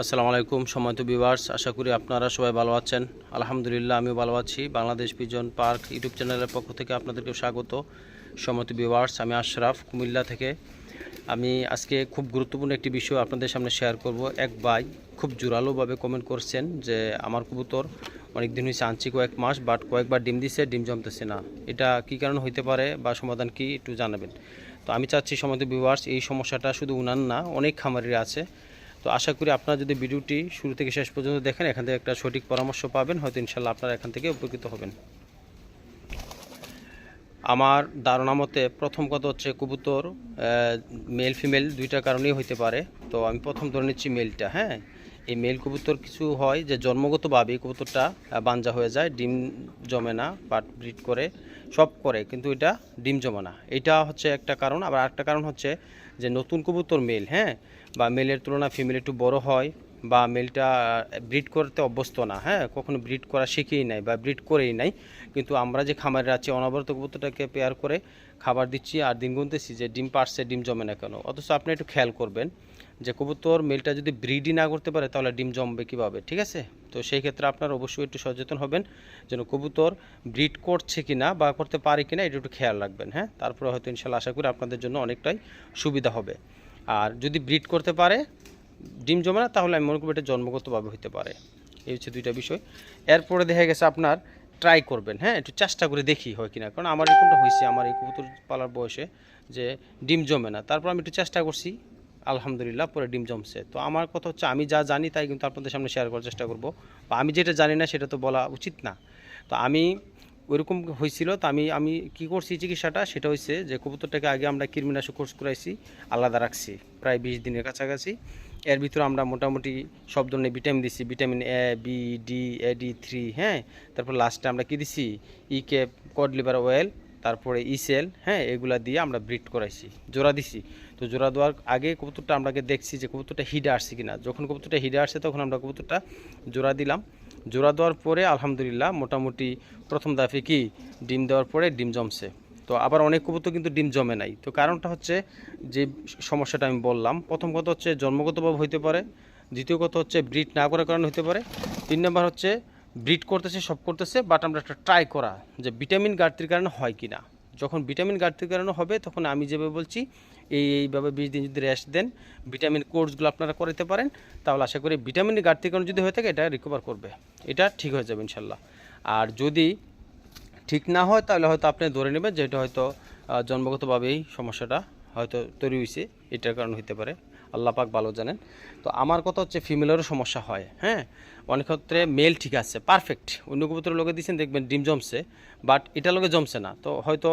আসসালামু আলাইকুম সময়ত ভিউয়ার্স আশা করি আপনারা সবাই ভালো আছেন। আলহামদুলিল্লাহ, আমিও ভালো আছি। বাংলাদেশ পিজন পার্ক ইউটিউব চ্যানেলের পক্ষ থেকে আপনাদেরকে স্বাগত। সময়ত ভিউয়ার্স আমি আশরাফ, কুমিল্লা থেকে। আমি আজকে খুব গুরুত্বপূর্ণ একটি বিষয় আপনাদের সামনে শেয়ার করব। এক ভাই খুব জোরালোভাবে কমেন্ট করছেন যে, আমার কবুতর অনেক দিন হয়েছে আনছি কয়েক মাস বাট কয়েকবার ডিম দিছে, ডিম জমতেছে না। এটা কি কারণ হইতে পারে বা সমাধান কি, একটু জানাবেন। তো আমি চাচ্ছি সময়ত ভিউয়ার্স এই সমস্যাটা শুধু উনান না, অনেক খামারিরা আছে। তো আশা করি আপনারা যদি ভিডিওটি শুরু থেকে শেষ পর্যন্ত দেখেন, এখান থেকে একটা সঠিক পরামর্শ পাবেন, হয়তো ইনশাল্লাহ আপনারা এখান থেকে উপকৃত হবেন। আমার ধারণা মতে প্রথম কথা হচ্ছে কবুতর মেল ফিমেল দুইটা কারণেই হইতে পারে। তো আমি প্রথম ধরে নিচ্ছি মেলটা হ্যাঁ? এই মেল কবুতর কিছু হয় যে জন্মগতভাবে কবুতরটা বাঞ্জা হয়ে যায়, ডিম জমে না বাট ব্রিড করে, সব করে, কিন্তু এটা ডিম জমে না। এটা হচ্ছে একটা কারণ। আবার আরেকটা কারণ হচ্ছে যে নতুন কবুতর মেল হ্যাঁ বা মেলের তুলনায় ফিমেল একটু বড় হয়, বা মেলটা ব্রিড করতে অভ্যস্ত না হ্যাঁ কখনো ব্রিড করা শিখেই নাই বা ব্রিড করেই নাই। কিন্তু আমরা যে খামারে আছি, অনবরত কবুতরটাকে পেয়ার করে খাবার দিচ্ছি আর দিন গুনতেছি যে ডিম পারছে, ডিম জমে না কেন। অথচ আপনি একটু খেয়াল করবেন যে কবুতর মেলটা যদি ব্রিডই না করতে পারে, তাহলে ডিম জমবে কীভাবে? ঠিক আছে? তো সেই ক্ষেত্রে আপনার অবশ্যই একটু সচেতন হবেন যেন কবুতর ব্রিড করছে কি না বা করতে পারে কি না এটা একটু খেয়াল রাখবেন হ্যাঁ? তারপরে হয়তো ইনশাল্লাহ আশা করি আপনাদের জন্য অনেকটাই সুবিধা হবে। আর যদি ব্রিড করতে পারে, ডিম জমে না, তাহলে আমি মনে করি এটা জন্মগতভাবে হতে পারে। এই হচ্ছে দুইটা বিষয়। এরপরে দেখা গেছে আপনার ট্রাই করবেন হ্যাঁ? একটু চেষ্টা করে দেখি হয় কিনা। কারণ আমার এরকমটা হয়েছে আমার এই কবুতর পালার বয়সে যে ডিম জমে না। তারপর আমি একটু চেষ্টা করছি আলহামদুলিল্লাহ, পরে ডিম জমছে। তো আমার কথা হচ্ছে, আমি যা জানি তাই কিন্তু আপনাদের সামনে শেয়ার করার চেষ্টা করব। বা আমি যেটা জানি না সেটা তো বলা উচিত না। তো আমি ওইরকম হয়েছিল তো আমি আমি কি করছি চিকিৎসাটা? সেটা হচ্ছে যে কবুতরটাকে আগে আমরা কৃমিনাশক কোর্স করাইছি, আলাদা রাখছি, প্রায় বিশ দিনের কাছাকাছি। এর ভিতরে আমরা মোটামুটি সব ধরনের ভিটামিন দিছি vitamin A B D A D three হ্যাঁ? তারপর লাস্টে আমরা কি দিছি? E cap cod liver oil তারপরে ইসেল হ্যাঁ এগুলা দিয়ে আমরা ব্রিড করাইছি, জোড়া দিছি। তো জোড়া দেওয়ার আগে কবুতরটা আমরাকে দেখছি যে কবুতরটা হিডে আসছে কিনা। যখন কবুতরটা হিডে আসছে তখন আমরা কবুতরটা জোড়া দিলাম। জোড়া দেওয়ার পরে আলহামদুলিল্লাহ মোটামুটি প্রথম দাফে কি? ডিম দেওয়ার পরে ডিম জমছে। তো আবার অনেক কবুতর কিন্তু ডিম জমে নাই। তো কারণটা হচ্ছে যে সমস্যাটা আমি বললাম। প্রথম কথা হচ্ছে জন্মগতভাবে হইতে পারে, দ্বিতীয় কথা হচ্ছে ব্রিড না করার কারণে হতে পারে। তিন নম্বর হচ্ছে ব্রিড করতেছে, সব করতেছে বাট আমরা একটা ট্রাই করা যে ভিটামিন ঘাটতির কারণে হয় কি না যখন ভিটামিন ঘাটতির কারণে হবে, তখন আমি যেভাবে বলছি, এই এইভাবে বিশ দিন যদি রেস্ট দেন ভিটামিন কোর্সগুলো আপনারা করাতে পারেন, তাহলে আশা করি ভিটামিনের ঘাটতির কারণে যদি হয়ে থাকে, এটা রিকভার করবে। এটা ঠিক হয়ে যাবে ইনশাল্লাহ আর যদি ঠিক না হয়, তাহলে হয়তো আপনি ধরে নেবেন যে এটা হয়তো জন্মগতভাবেই সমস্যাটা হয়তো তৈরি হয়েছে এটার কারণে হতে পারে। আল্লাহ পাক ভালো জানেন। তো আমার কথা হচ্ছে ফিমেলেরও সমস্যা হয় হ্যাঁ? অনেক ক্ষেত্রে মেল ঠিক আছে পারফেক্ট অন্য কবুতরের লোকে দিচ্ছেন দেখবেন ডিম জমছে বাট এটা লোকে জমছে না। তো হয়তো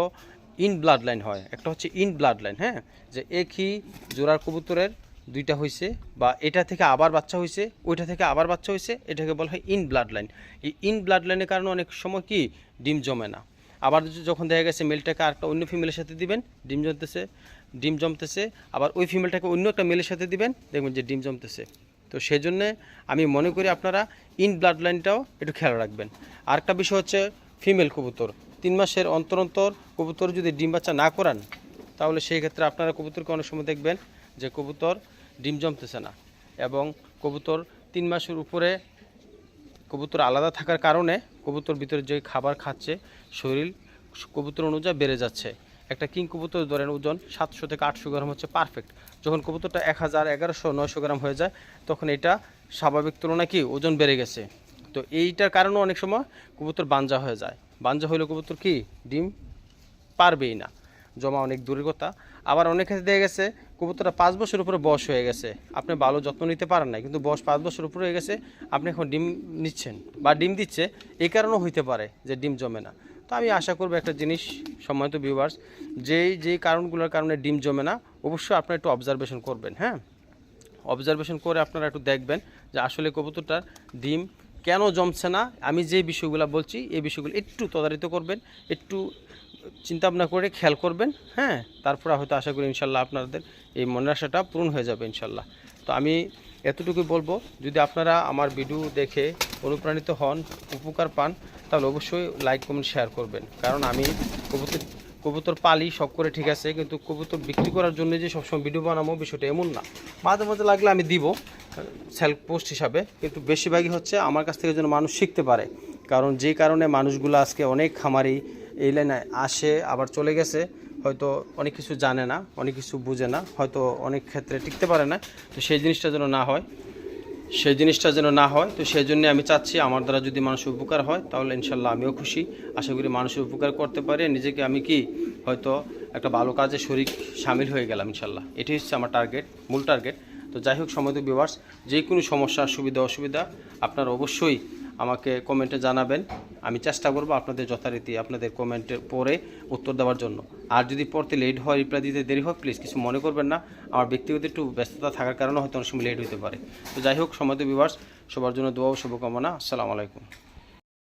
ইন ব্লাড লাইন হয়, একটা হচ্ছে ইন ব্লাড লাইন হ্যাঁ? যে একই জোড়ার কবুতরের দুইটা হয়েছে বা এটা থেকে আবার বাচ্চা হয়েছে ওইটা থেকে আবার বাচ্চা হয়েছে এটাকে বলা হয় ইন ব্লাড লাইন এই ইন ব্লাড লাইনের কারণে অনেক সময় কি? ডিম জমে না। আবার যখন দেখা গেছে মেলটাকে আরেকটা অন্য ফিমেলের সাথে দিবেন, ডিম জমতেছে ডিম জমতেছে, আবার ওই ফিমেলটাকে অন্য একটা মেলের সাথে দিবেন, দেখবেন যে ডিম জমতেছে। তো সেজন্যে আমি মনে করি আপনারা ইন ব্লাড লাইনটাও একটু খেয়াল রাখবেন। আরেকটা বিষয় হচ্ছে ফিমেল কবুতর। তিন মাসের অন্তর অন্তর কবুতর যদি ডিম বাচ্চা না করান, তাহলে সেই ক্ষেত্রে আপনারা কবুতরকে অনেক সময় দেখবেন যে কবুতর ডিম জমতেছে না। এবং কবুতর তিন মাসের উপরে কবুতর আলাদা থাকার কারণে কবুতর ভিতরে যে খাবার খাচ্ছে, শরীর কবুতর অনুযায়ী বেড়ে যাচ্ছে। একটা কিং কবুতর ধরেন ওজন সাতশো থেকে আটশো গ্রাম হচ্ছে পারফেক্ট যখন কবুতরটা এক হাজার এগারোশো, নয়শো গ্রাম হয়ে যায়, তখন এটা স্বাভাবিক তুলনায় কি ওজন বেড়ে গেছে। তো এইটার কারণে অনেক সময় কবুতর বাঞ্জা হয়ে যায়। বাঞ্জা হইলে কবুতর কি ডিম পারবেই না। জমা অনেক দূরের কথা। আবার অনেক ক্ষেত্রে দেখা গেছে, কবুতরটা পাঁচ বছর উপরে বয়স হয়ে গেছে। আপনি ভালো যত্ন নিতে পারেন না কিন্তু বয়স পাঁচ বছর উপরে হয়ে গেছে, আপনি এখন ডিম নিচ্ছেন বা ডিম দিচ্ছে, এই কারণেও হইতে পারে যে ডিম জমে না। তো আমি আশা করব একটা জিনিস সম্মানিত ভিউয়ার্স যেই যেই কারণগুলোর কারণে ডিম জমে না, অবশ্যই আপনারা একটু অবজারভেশন করবেন হ্যাঁ? অবজারভেশন করে আপনারা একটু দেখবেন যে আসলে কবুতরটার ডিম কেন জমছে না। আমি যে বিষয়গুলো বলছি, এই বিষয়গুলো একটু তদারিত করবেন, একটু চিন্তা ভাবনা করে খেয়াল করবেন হ্যাঁ? তারপর হয়তো আশা করি ইনশাল্লাহ আপনাদের এই মনের আশাটা পূরণ হয়ে যাবে ইনশাল্লাহ। তো আমি এতটুকুই বলব, যদি আপনারা আমার ভিডিও দেখে অনুপ্রাণিত হন, উপকার পান, তাহলে অবশ্যই লাইক কমেন্ট শেয়ার করবেন। কারণ আমি কবুতর কবুতর পালি, সব করে ঠিক আছে, কিন্তু কবুতর বিক্রি করার জন্য যে সবসময় ভিডিও বানাবো, বিষয়টা এমন না। মাঝে মাঝে লাগলে আমি দিব সেলফ পোস্ট হিসাবে, কিন্তু বেশিরভাগই হচ্ছে আমার কাছ থেকে যেন মানুষ শিখতে পারে। কারণ যে কারণে মানুষগুলো আজকে অনেক খামারি, এই লাইনে আসে, আবার চলে গেছে হয়তো অনেক কিছু জানে না, অনেক কিছু বুঝে না, হয়তো অনেক ক্ষেত্রে টিকতে পারে না। তো সেই জিনিসটা যেন না হয়, সেই জিনিসটা যেন না হয়, তো সেই জন্য আমি চাচ্ছি আমার দ্বারা যদি মানুষের উপকার হয়, তাহলে ইনশাল্লাহ আমিও খুশি। আশা করি মানুষের উপকার করতে পারে। নিজেকে আমি কি, হয়তো একটা ভালো কাজে শরিক সামিল হয়ে গেলাম ইনশাল্লাহ। এটি হচ্ছে আমার টার্গেট মূল টার্গেট তো যাই হোক, সময় বিভার্স যে কোনো সমস্যা, সুবিধা, অসুবিধা, আপনারা অবশ্যই আমাকে কমেন্টে জানাবেন। আমি চেষ্টা করব আপনাদের যথারীতি আপনাদের কমেন্টে পরে উত্তর দেওয়ার জন্য। আর যদি পড়তে লেট হয় রিপ্লাই দিতে দেরি হয় প্লিজ কিছু মনে করবেন না। আমার ব্যক্তিগত একটু ব্যস্ততা থাকার কারণে হয়তো অনেক সময় লেট হতে পারে। তো যাই হোক, সময় বিভার্স সবার জন্য দোয়া ও শুভকামনা। আসসালামু আলাইকুম।